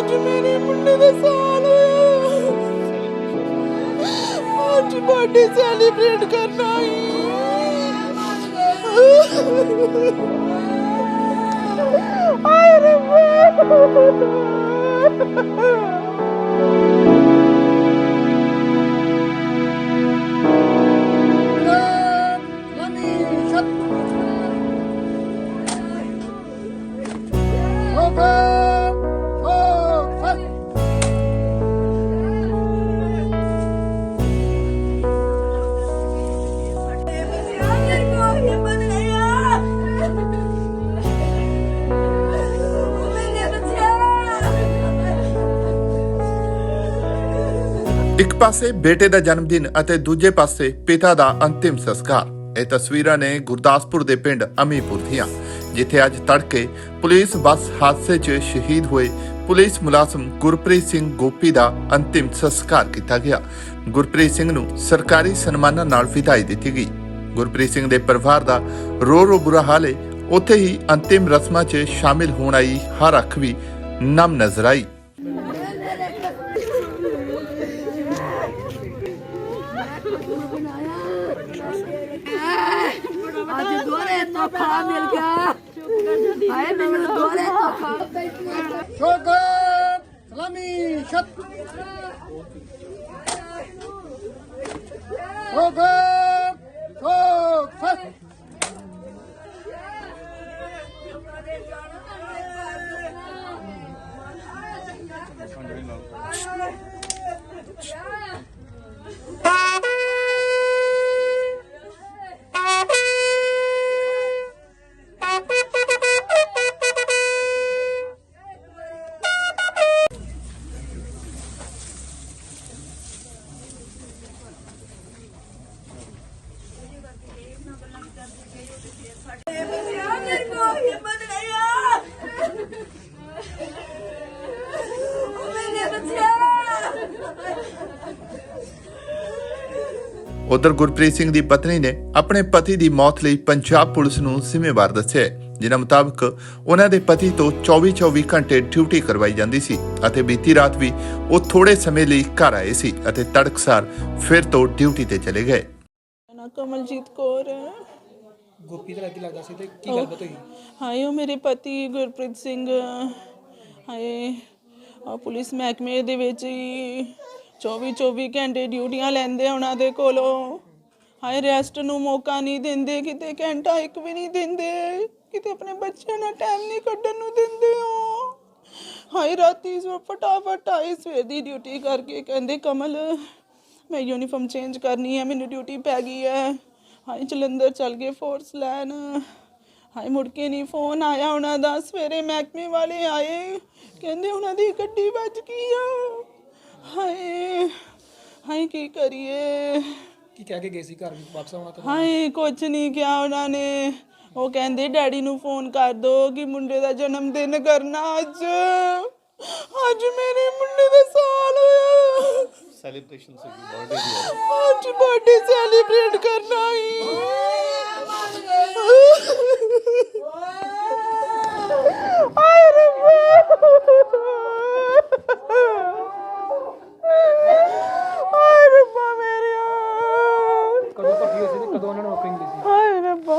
ਅੱਜ ਮੇਰੇ ਮੁੰਡੇ ਦਾ ਸਾਲ ਹੋਇਆ। ਅੱਜ ਬਰਥਡੇ ਸੈਲੀਬ੍ਰੇਟ ਕਰਨਾ ਹੈ ਆਏ ਰੱਬਾ। ਇੱਕ ਪਾਸੇ ਬੇਟੇ ਦਾ ਜਨਮ ਦਿਨ ਅਤੇ ਦੂਜੇ ਪਾਸੇ ਪਿਤਾ ਦਾ ਅੰਤਿਮ ਸੰਸਕਾਰ। ਇਹ ਤਸਵੀਰਾਂ ਨੇ ਗੁਰਦਾਸਪੁਰ ਦੇ ਪਿੰਡ ਅਮੀਪੁਰ ਦੀਆਂ, ਜਿੱਥੇ ਅੱਜ ਤੜਕੇ ਪੁਲਿਸ ਬੱਸ ਹਾਦਸੇ 'ਚ ਸ਼ਹੀਦ ਹੋਏ ਪੁਲਿਸ ਮੁਲਾਜ਼ਮ ਗੁਰਪ੍ਰੀਤ ਸਿੰਘ ਗੋਪੀ ਦਾ ਅੰਤਿਮ ਸੰਸਕਾਰ ਕੀਤਾ ਗਿਆ। ਗੁਰਪ੍ਰੀਤ ਸਿੰਘ ਨੂੰ ਸਰਕਾਰੀ ਸਨਮਾਨਾਂ ਨਾਲ ਵਿਦਾਈ ਦਿੱਤੀ ਗਈ। ਗੁਰਪ੍ਰੀਤ ਸਿੰਘ ਦੇ ਪਰਿਵਾਰ ਦਾ ਰੋ ਰੋ ਬੁਰਾ ਹਾਲ ਹੈ ਉੱਥੇ ਹੀ ਅੰਤਿਮ ਰਸਮਾਂ 'ਚ ਸ਼ਾਮਿਲ ਹੋਣ ਆਈ ਹਰ ਅੱਖ ਵੀ ਨਮ ਨਜ਼ਰ ਆਈ। ਤੋਹਫਾ ਮਿਲ ਗਿਆ। ਹਾਏ ਮੈਨੂੰ ਦੋਰੇ ਤੋਹਫਾ ਸ਼ੋਗਤ ਸਲਾਮੀ ਸ਼ਤ ਸ਼ੋਗਤ ਸ਼ੋਗ ਫਤ ਮੇਰੇ ਉਧਰ ਗੁਰਪ੍ਰੀਤ ਸਿੰਘ ਦੀ ਪਤਨੀ ਨੇ ਆਪਣੇ ਪਤੀ ਦੀ ਮੌਤ ਲਈ ਪੰਜਾਬ ਪੁਲਿਸ ਨੂੰ ਜ਼ਿੰਮੇਵਾਰ ਦੱਸਿਆ ਜਿਨ੍ਹਾਂ ਮੁਤਾਬਕ ਉਹਨਾਂ ਦੇ ਪਤੀ ਤੋਂ 24-24 ਘੰਟੇ ਡਿਊਟੀ ਕਰਵਾਈ ਜਾਂਦੀ ਸੀ ਅਤੇ ਬੀਤੀ ਰਾਤ ਵੀ ਉਹ ਥੋੜੇ ਸਮੇਂ ਲਈ ਘਰ ਆਏ ਸੀ ਅਤੇ ਤੜਕਸਾਰ ਫਿਰ ਤੋਂ ਡਿਊਟੀ ਤੇ ਚਲੇ ਗਏ। ਨਾ ਕਮਲਜੀਤ ਕੌਰ ਹੈ। ਗੋਪੀ ਦਾ ਕੀ ਲੱਗਦਾ ਸੀ ਤੇ ਕੀ ਗੱਲਬਾਤ ਹੋਈ? ਹਾਏ ਉਹ ਮੇਰੇ ਪਤੀ ਗੁਰਪ੍ਰੀਤ ਸਿੰਘ ਹਾਏ ਪੁਲਿਸ ਮਹਿਕਮੇ ਦੇ ਵਿੱਚ ਹੀ 24 24 ਘੰਟੇ ਡਿਊਟੀਆਂ ਲੈਂਦੇ ਆ ਉਹਨਾਂ ਦੇ ਕੋਲੋਂ। ਹਾਏ ਰੈਸਟ ਨੂੰ ਮੌਕਾ ਨਹੀਂ ਦਿੰਦੇ, ਕਿਤੇ ਘੰਟਾ ਇੱਕ ਵੀ ਨਹੀਂ ਦਿੰਦੇ। ਕਿਤੇ ਆਪਣੇ ਬੱਚਿਆਂ ਨਾਲ ਟਾਈਮ ਨਹੀਂ ਕੱਢਣ ਨੂੰ ਦਿੰਦੇ ਹੋ ਹਾਏ, ਰਾਤੀ ਸੋ ਫਟਾਫਟ ਆਏ, ਸਵੇਰ ਦੀ ਡਿਊਟੀ ਕਰਕੇ ਕਹਿੰਦੇ, ਕਮਲ, ਮੈਂ ਯੂਨੀਫਾਰਮ ਚੇਂਜ ਕਰਨੀ ਹੈ, ਮੈਨੂੰ ਡਿਊਟੀ ਪੈ ਗਈ ਹੈ। ਹਾਏ, ਜਲੰਧਰ ਚੱਲ ਗਏ ਫੋਰਸ ਲੈਣ। ਹਾਏ, ਮੁੜ ਕੇ ਨਹੀਂ ਫੋਨ ਆਇਆ ਉਹਨਾਂ ਦਾ। ਸਵੇਰੇ ਮਹਿਕਮੇ ਵਾਲੇ ਆਏ, ਕਹਿੰਦੇ ਉਹਨਾਂ ਦੀ ਗੱਡੀ ਵੱਜ ਗਈ ਆ। ਹਾਏ ਹਾਏ ਕੀ ਕਰੀਏ? ਕੀ ਕਹਿ ਕੇ ਗਏ ਸੀ ਘਰ ਵਾਪਸ ਆਉਣਾ ਕਦੋਂ ਹਾਏ ਕੁਝ ਨਹੀਂ ਕਿਹਾ ਉਹਨਾਂ ਨੇ। ਉਹ ਕਹਿੰਦੇ ਡੈਡੀ ਨੂੰ ਫੋਨ ਕਰ ਦੋ ਕਿ ਮੁੰਡੇ ਦਾ ਜਨਮ ਦਿਨ ਕਰਨਾ ਅੱਜ। ਅੱਜ ਮੇਰੇ ਮੁੰਡੇ ਦਾ ਸਾਲ ਹੋਇਆ ਸੈਲੀਬ੍ਰੇਸ਼ਨ ਸੀਗੀ ਬਰਥਡੇ ਦੀ ਅੱਜ ਬਰਥਡੇ ਸੈਲੀਬ੍ਰੇਟ ਕਰਨਾ ਹੀ ਆਏ ਰੱਬਾ ਆਏ ਰੱਬਾ ਮੇਰਿਆ ਕਦੋਂ ਭਰਤੀ ਹੋਈ ਸੀ ਤੇ ਕਦੋਂ ਉਹਨਾਂ ਨੂੰ ਨੌਕਰੀ ਮਿਲੀ ਸੀ ਹਾਏ ਰੱਬਾ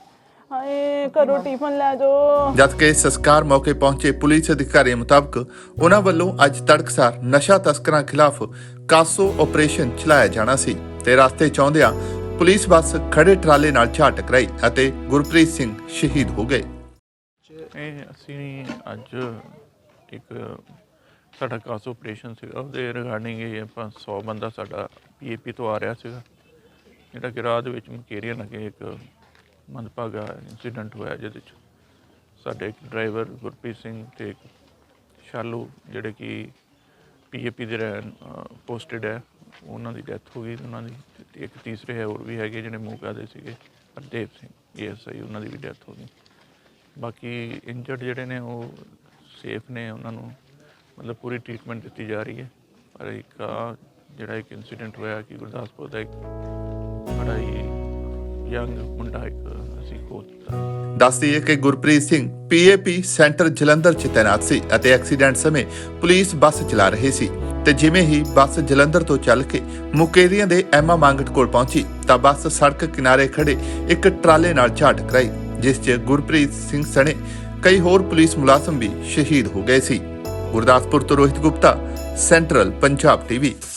ਹਾਏ ਘਰੋਂ ਟਿਫਨ ਲੈ ਜਾਓ। ਜਦਕਿ ਸੰਸਕਾਰ ਮੌਕੇ ਪਹੁੰਚੇ ਪੁਲਿਸ ਅਧਿਕਾਰੀਆਂ ਮੁਤਾਬਕ ਉਹਨਾਂ ਵੱਲੋਂ ਅੱਜ ਤੜਕਸਾਰ ਨਸ਼ਾ ਤਸਕਰਾਂ ਖਿਲਾਫ ਕਾਸੋ ਆਪਰੇਸ਼ਨ ਚਲਾਇਆ ਜਾਣਾ ਸੀ ਤੇ ਰਸਤੇ ਚਾਹੁੰਦਿਆਂ ਪੁਲਿਸ ਬੱਸ ਖੜੇ ਟਰਾਲੇ ਨਾਲ ਝਾ ਟਕਰਾਈ ਅਤੇ ਗੁਰਪ੍ਰੀਤ ਸਿੰਘ ਸ਼ਹੀਦ ਹੋ ਗਏ। ਇਹ ਅਸੀਂ ਅੱਜ ਇੱਕ ਸਾਡਾ ਕਾਸ ਆਪਰੇਸ਼ਨ ਸੀਗਾ। ਉਹਦੇ ਰਿਗਾਰਡਿੰਗ ਇਹ ਆਪਾਂ 100 ਬੰਦਾ ਸਾਡਾ ਪੀਏਪੀ ਤੋਂ ਆ ਰਿਹਾ ਸੀਗਾ। ਜਿਹੜਾ ਕਿ ਰਾਹ ਦੇ ਵਿੱਚ ਮਕੇਰੀਆਂ ਲੱਗੇ ਇੱਕ ਮੰਦਭਾਗਾ ਇਨਸੀਡੈਂਟ ਹੋਇਆ ਜਿਹਦੇ ਚ। ਸਾਡੇ ਇੱਕ ਡਰਾਈਵਰ ਗੁਰਪ੍ਰੀਤ ਸਿੰਘ ਤੇ ਇੱਕ ਸ਼ਾਲੂ ਜਿਹੜੇ ਕਿ ਪੀਏਪੀ ਦੇ ਰਹਿਣ ਪੋਸਟਡ ਹੈ, ਉਹਨਾਂ ਦੀ ਡੈਥ ਹੋ ਗਈ, ਉਹਨਾਂ ਦੀ ਤੇ ਇੱਕ ਤੀਸਰੇ ਹੈ ਹੋਰ ਵੀ ਹੈਗੇ ਜਿਹੜੇ ਮੂਕਾ ਦੇ ਸੀਗੇ, ਹਰਦੇਵ ਸਿੰਘ ਏਐਸਆਈ ਉਹਨਾਂ ਦੀ ਵੀ ਡੈਥ ਹੋ ਗਈ। ਬਾਕੀ ਇੰਜਰਡ ਜਿਹੜੇ ਨੇ ਉਹ ਸੇਫ ਨੇ, ਉਹਨਾਂ ਨੂੰ ਮਤਲਬ ਪੂਰੀ ਟ੍ਰੀਟਮੈਂਟ ਦਿੱਤੀ ਜਾ ਰਹੀ ਹੈ। ਪਰ ਇੱਕ ਆਹ ਜਿਹੜਾ ਇੱਕ ਇਨਸੀਡੈਂਟ ਹੋਇਆ ਕਿ ਗੁਰਦਾਸਪੁਰ ਦਾ ਇੱਕ ਬੜਾ ਹੀ ਯੰਗ ਮੁੰਡਾ ਇੱਕ ਅਸੀਂ ਕੋਚ ਦਾ ਦੱਸਦੀ ਹੈ ਕਿ ਗੁਰਪ੍ਰੀਤ ਸਿੰਘ ਪੀਏਪੀ ਸੈਂਟਰ ਜਲੰਧਰ 'ਚ ਤੈਨਾਤ ਸੀ ਅਤੇ ਐਕਸੀਡੈਂਟ ਸਮੇਂ ਪੁਲਿਸ ਬੱਸ ਚਲਾ ਰਹੇ ਸੀ ਤੇ ਜਿਵੇਂ ਹੀ ਬੱਸ ਜਲੰਧਰ ਤੋਂ ਚੱਲ ਕੇ ਮੁਕੇਰੀਆਂ ਦੇ ਐਮਾ ਮੰਗਟ ਕੋਲ ਪਹੁੰਚੀ ਤਾਂ ਬੱਸ ਸੜਕ ਕਿਨਾਰੇ ਖੜੇ ਇੱਕ ਟਰਾਲੇ ਨਾਲ ਝਾ ਟਕਰਾਈ ਜਿਸ 'ਚ ਗੁਰਪ੍ਰੀਤ ਸਿੰਘ ਸਣੇ ਕਈ ਹੋਰ ਪੁਲਿਸ ਮੁਲਾਜ਼ਮ ਵੀ ਸ਼ਹੀਦ ਹੋ ਗਏ ਸੀ। ਗੁਰਦਾਸਪੁਰ ਤੋਂ ਰੋਹਿਤ ਗੁਪਤਾ, ਸੈਂਟਰਲ ਪੰਜਾਬ ਟੀਵੀ।